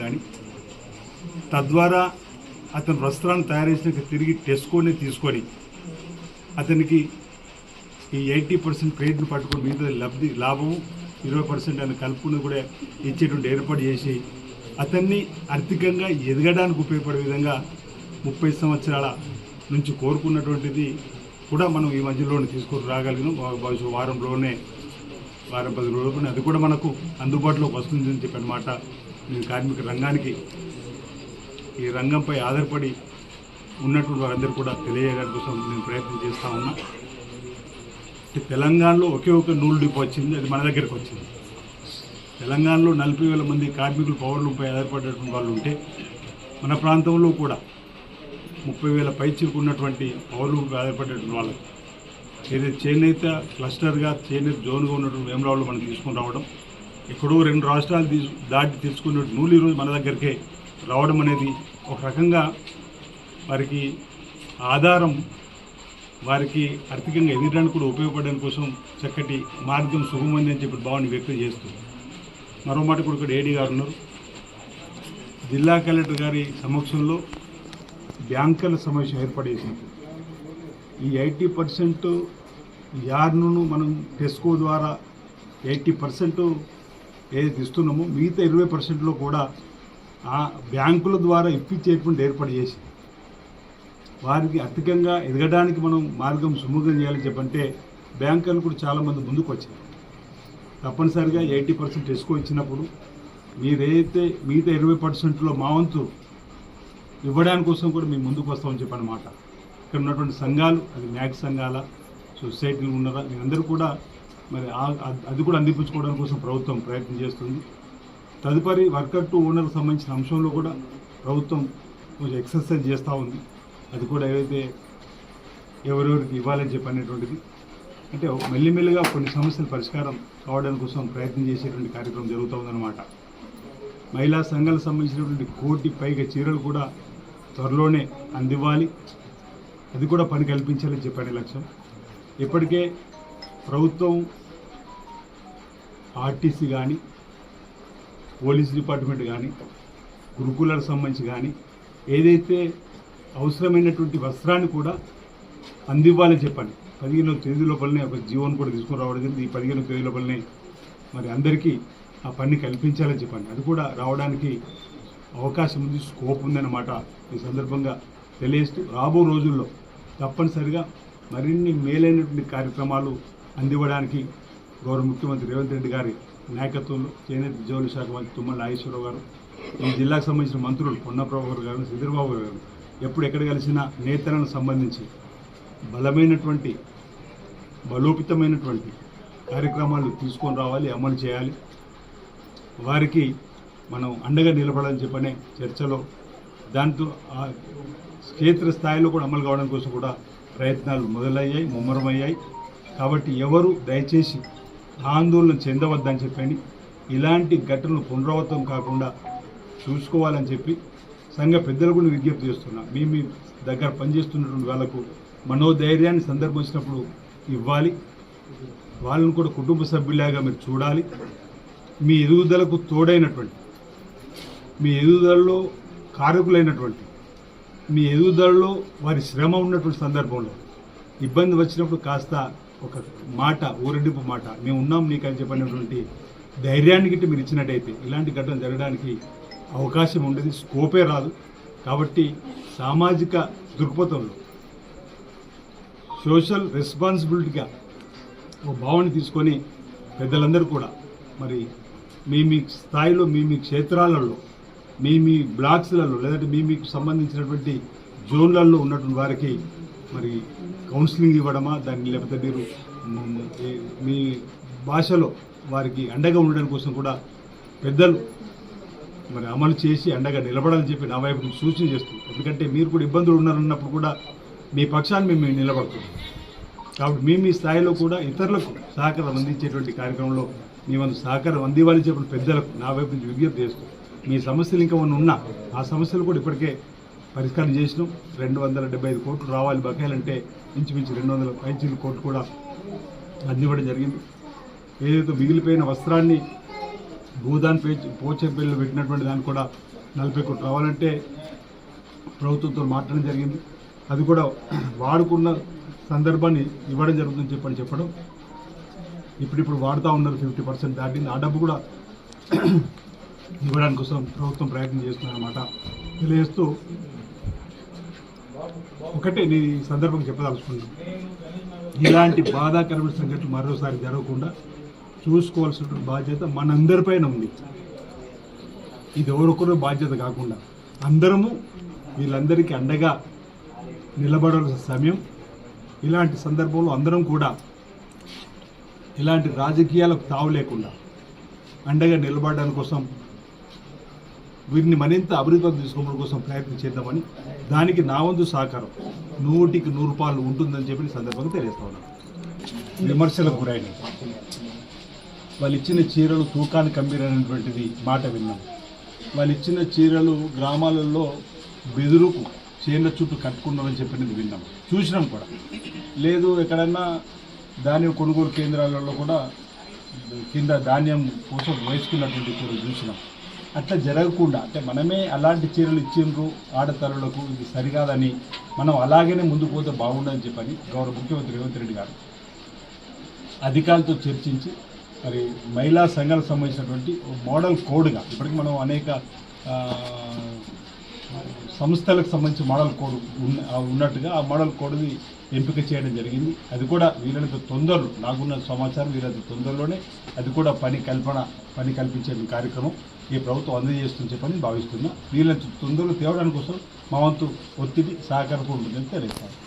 కానీ. తద్వారా అతను వస్త్రాన్ని తయారు చేసినాక తిరిగి టెస్కోనే తీసుకొని అతనికి ఈ ఎయిటీ పర్సెంట్ క్రెడిట్ని పట్టుకుని మిగతా లబ్ధి లాభము ఇరవై పర్సెంట్ అని కలుపుకుని కూడా ఇచ్చేటువంటి ఏర్పాటు చేసి అతన్ని ఆర్థికంగా ఎదగడానికి ఉపయోగపడే విధంగా ముప్పై సంవత్సరాల నుంచి కోరుకున్నటువంటిది కూడా మనం ఈ మధ్యలోనే తీసుకొని రాగలిగినాం. భవిష్యత్ వారంలోనే వారం పది రోజుల్లోనే. అది కూడా మనకు అందుబాటులోకి వస్తుందని చెప్పి అనమాట నేను కార్మిక రంగానికి ఈ రంగంపై ఆధారపడి ఉన్నటువంటి వారందరూ కూడా తెలియజేయడం కోసం నేను ప్రయత్నం చేస్తూ ఉన్నాం. తెలంగాణలో ఒకే ఒక నూలు డిపో వచ్చింది అది మన దగ్గరకు వచ్చింది. తెలంగాణలో నలభై వేల మంది కార్మికులు పౌరులపై ఆధారపడేటువంటి వాళ్ళు ఉంటే మన ప్రాంతంలో కూడా ముప్పై వేల పైచిలకు ఉన్నటువంటి పౌరులపై ఆధారపడేటువంటి వాళ్ళకి ఏదైతే చేనేత క్లస్టర్గా చేనేత జోన్గా ఉన్నటువంటి వేమరావులు మనం తీసుకుని రావడం ఎక్కడో రెండు రాష్ట్రాలు దాటి తెచ్చుకున్న నూలు ఈరోజు మన దగ్గరికే రావడం అనేది ఒక రకంగా వారికి ఆధారం వారికి ఆర్థికంగా ఎదిరడానికి కూడా ఉపయోగపడడం కోసం చక్కటి మార్గం సుగమైంది అని చెప్పి భావాన్ని వ్యక్తం చేస్తూ మరో మాట కూడా ఇక్కడ ఏడీ గారు ఉన్నారు. జిల్లా కలెక్టర్ గారి సమక్షంలో బ్యాంకుల సమస్య ఏర్పడేసింది ఈ ఎయిటీ పర్సెంట్ యార్ను మనం టెస్కో ద్వారా ఎయిటీ పర్సెంట్ ఏదైతే ఇస్తున్నామో మిగతా ఇరవై పర్సెంట్లో కూడా ఆ బ్యాంకుల ద్వారా ఇప్పించేటువంటి ఏర్పాటు చేసి వారికి ఆర్థికంగా ఎదగడానికి మనం మార్గం సుముఖం చేయాలని చెప్పంటే బ్యాంకర్లు కూడా చాలామంది ముందుకు వచ్చారు తప్పనిసరిగా ఎయిటీ పర్సెంట్ ఎస్కో ఇచ్చినప్పుడు మీరేదైతే మిగతా ఇరవై పర్సెంట్లో మా వంతు ఇవ్వడానికి కోసం కూడా మేము ముందుకు వస్తామని చెప్పనమాట ఇక్కడ ఉన్నటువంటి సంఘాలు అది మ్యాక్ సంఘాల సొసైటీలు ఉన్నారా మీరందరూ కూడా మరి ఆ- అది కూడా అందిపించుకోవడం కోసం ప్రభుత్వం ప్రయత్నం చేస్తుంది. తదుపరి వర్కర్ టు ఓనర్కి సంబంధించిన అంశంలో కూడా ప్రభుత్వం కొంచెం ఎక్సర్సైజ్ చేస్తూ ఉంది. అది కూడా ఏదైతే ఎవరెవరికి ఇవ్వాలని చెప్పి అనేటువంటిది అంటే మెల్లిమెల్లిగా కొన్ని సమస్యలు పరిష్కారం కావడం కోసం ప్రయత్నం చేసేటువంటి కార్యక్రమం జరుగుతూ ఉందన్నమాట. మహిళా సంఘాలకు సంబంధించినటువంటి కోటి పైగా చీరలు కూడా త్వరలోనే అందివ్వాలి. అది కూడా పని కల్పించాలని చెప్పనే లక్ష్యం. ఇప్పటికే ప్రభుత్వం ఆర్టీసీ కానీ పోలీస్ డిపార్ట్మెంట్ కానీ గురుకులాలకు సంబంధించి కానీ ఏదైతే అవసరమైనటువంటి వస్త్రాన్ని కూడా అందివ్వాలని చెప్పండి. పదిహేను తేదీ లోపలనే ఒక జీవోని కూడా తీసుకుని రావడం జరిగింది. ఈ పదిహేను తేదీ లోపలనే మరి అందరికీ ఆ పని కల్పించాలని చెప్పండి. అది కూడా రావడానికి అవకాశం ఉంది స్కోప్ ఉందన్నమాట ఈ సందర్భంగా తెలియజేస్తూ రాబో రోజుల్లో తప్పనిసరిగా మరిన్ని మేలైనటువంటి కార్యక్రమాలు అందివ్వడానికి గౌరవ ముఖ్యమంత్రి రేవంత్ రెడ్డి గారి నాయకత్వంలో చేనేత జౌలి శాఖ మంత్రి తుమ్మల నాగేశ్వరరావు గారు ఈ జిల్లాకు సంబంధించిన మంత్రులు పొన్నప్రభాకర్ గారు శ్రీధర్బాబు గారు ఎప్పుడు ఎక్కడ కలిసిన నేతలను సంబంధించి బలమైనటువంటి బలోపితమైనటువంటి కార్యక్రమాలు తీసుకొని రావాలి అమలు చేయాలి. వారికి మనం అండగా నిలబడాలని చెప్పనే చర్చలో దాంతో క్షేత్ర స్థాయిలో కూడా అమలు కావడం కోసం కూడా ప్రయత్నాలు మొదలయ్యాయి ముమ్మరమయ్యాయి. కాబట్టి ఎవరు దయచేసి ఆందోళన చెందవద్దని చెప్పండి. ఇలాంటి ఘటనలు పునరావృతం కాకుండా చూసుకోవాలని చెప్పి సంఘ పెద్దలు కూడా విజ్ఞప్తి చేస్తున్నా. మీ మీ దగ్గర పనిచేస్తున్నటువంటి వాళ్ళకు మనోధైర్యాన్ని సందర్భం వచ్చినప్పుడు ఇవ్వాలి. వాళ్ళని కూడా కుటుంబ సభ్యులాగా మీరు చూడాలి. మీ ఎదుగుదలకు తోడైనటువంటి మీ ఎదుగుదలలో కారకులైనటువంటి మీ ఎదుగుదలలో వారి శ్రమ ఉన్నటువంటి సందర్భంలో ఇబ్బంది వచ్చినప్పుడు కాస్త ఒక మాట ఊరడింపు మాట. మేము ఉన్నాం నీకు అని చెప్పినటువంటి ధైర్యాన్ని గిట్టి మీరు ఇచ్చినట్టయితే ఇలాంటి ఘటన జరగడానికి అవకాశం ఉండేది స్కోపే రాదు. కాబట్టి సామాజిక దృక్పథంలో సోషల్ రెస్పాన్సిబిలిటీగా ఒక భావన తీసుకొని పెద్దలందరూ కూడా మరి మీ మీ స్థాయిలో మీ మీ క్షేత్రాలలో మీ మీ బ్లాక్స్లలో లేదంటే మీ మీకు సంబంధించినటువంటి జోన్లలో ఉన్నటువంటి వారికి మరి కౌన్సిలింగ్ ఇవ్వడమా దాన్ని లేకపోతే మీరు మీ భాషలో వారికి అండగా ఉండడం కోసం కూడా పెద్దలు మరి అమలు చేసి అండగా నిలబడాలని చెప్పి నా వైపు సూచన చేస్తుంది ఎందుకంటే మీరు కూడా ఇబ్బందులు ఉన్నారన్నప్పుడు కూడా మీ పక్షాన్ని మేము నిలబడుతుంది కాబట్టి మేము మీ స్థాయిలో కూడా ఇతరులకు సహకారం అందించేటువంటి కార్యక్రమంలో మీ వంతు సహకారం అందివ్వాలని చెప్పిన పెద్దలకు నా వైపు నుంచి విజ్ఞప్తి చేస్తూ మీ సమస్యలు ఇంకా ఉన్న ఉన్నా ఆ సమస్యలు కూడా ఇప్పటికే పరిష్కారం చేసినాం. రెండు వందల డెబ్బై ఐదు కోట్లు రావాలి బకాయిలంటే ఇంచుమించు రెండు వందల పైచీల కోట్లు కూడా అందివ్వడం జరిగింది. ఏదైతే మిగిలిపోయిన వస్త్రాన్ని భూదాన్ పేజ్ పోచేపల్లిలో పెట్టినటువంటి దాన్ని కూడా నలభై కోట్లు రావాలంటే ప్రభుత్వంతో మాట్లాడడం జరిగింది. అది కూడా వాడుకున్న సందర్భాన్ని ఇవ్వడం జరుగుతుందని చెప్పని చెప్పడం. ఇప్పుడిప్పుడు వాడుతూ ఉన్నారు ఫిఫ్టీ పర్సెంట్ దాటింది. ఆ డబ్బు కూడా ఇవ్వడానికి కోసం ప్రభుత్వం ప్రయత్నం చేస్తుందన్నమాట. తెలియజేస్తూ ఒకటే నేను ఈ సందర్భంగా చెప్పదలుచుకున్నాను. ఇలాంటి బాధాకరమైన సంఘటనలు మరోసారి జరగకుండా చూసుకోవాల్సిన బాధ్యత మనందరిపైన ఉంది. ఇది ఎవరొకరు బాధ్యత కాకుండా అందరము వీళ్ళందరికీ అండగా నిలబడాల్సిన సమయం. ఇలాంటి సందర్భంలో అందరం కూడా ఇలాంటి రాజకీయాలకు తావు లేకుండా అండగా నిలబడడానికి కోసం వీరిని మరింత అభివృద్ధి తీసుకోవడం కోసం ప్రయత్నం చేద్దామని దానికి నా వంతు సహకారం నూటికి నూరు రూపాయలు ఉంటుందని చెప్పి సందర్భంగా తెలియజేస్తా ఉన్నాను. విమర్శలకు గురైన వాళ్ళు ఇచ్చిన చీరలు తూకాన్ని కంబీరనేటువంటిది మాట విన్నాం. వాళ్ళు ఇచ్చిన చీరలు గ్రామాలలో బెదురుకు చీరల చుట్టూ కట్టుకున్నారని చెప్పినది విన్నాం. చూసినాం కూడా. లేదు ఎక్కడన్నా ధాన్యం కొనుగోలు కేంద్రాలలో కూడా కింద ధాన్యం కోసం వేసుకున్నటువంటి చీరలు చూసినాం. అట్లా జరగకుండా అంటే మనమే అలాంటి చీరలు ఇచ్చిండ్రు ఆడతరులకు ఇది సరికాదని మనం అలాగనే ముందు పోతే బాగుండని చెప్పని గౌరవ ముఖ్యమంత్రి రేవంత్ రెడ్డి గారు అధికారులతో చర్చించి మరి మహిళా సంఘాలకు సంబంధించినటువంటి మోడల్ కోడ్గా ఇప్పటికి మనం అనేక సంస్థలకు సంబంధించి మోడల్ కోడ్ ఉన్న ఉన్నట్టుగా ఆ మోడల్ కోడ్ని ఎంపిక చేయడం జరిగింది. అది కూడా వీళ్ళంత తొందరలో నాకున్న సమాచారం వీరంత తొందరలోనే అది కూడా పని కల్పన పని కల్పించే కార్యక్రమం. ఈ ప్రభుత్వం అందజేస్తుంది చెప్పని భావిస్తున్నా. వీళ్ళని తొందరగా తేవడానికి కోసం మా వంతు ఒత్తిడి సహకారం ఉంటుందని తెలియజేస్తాను.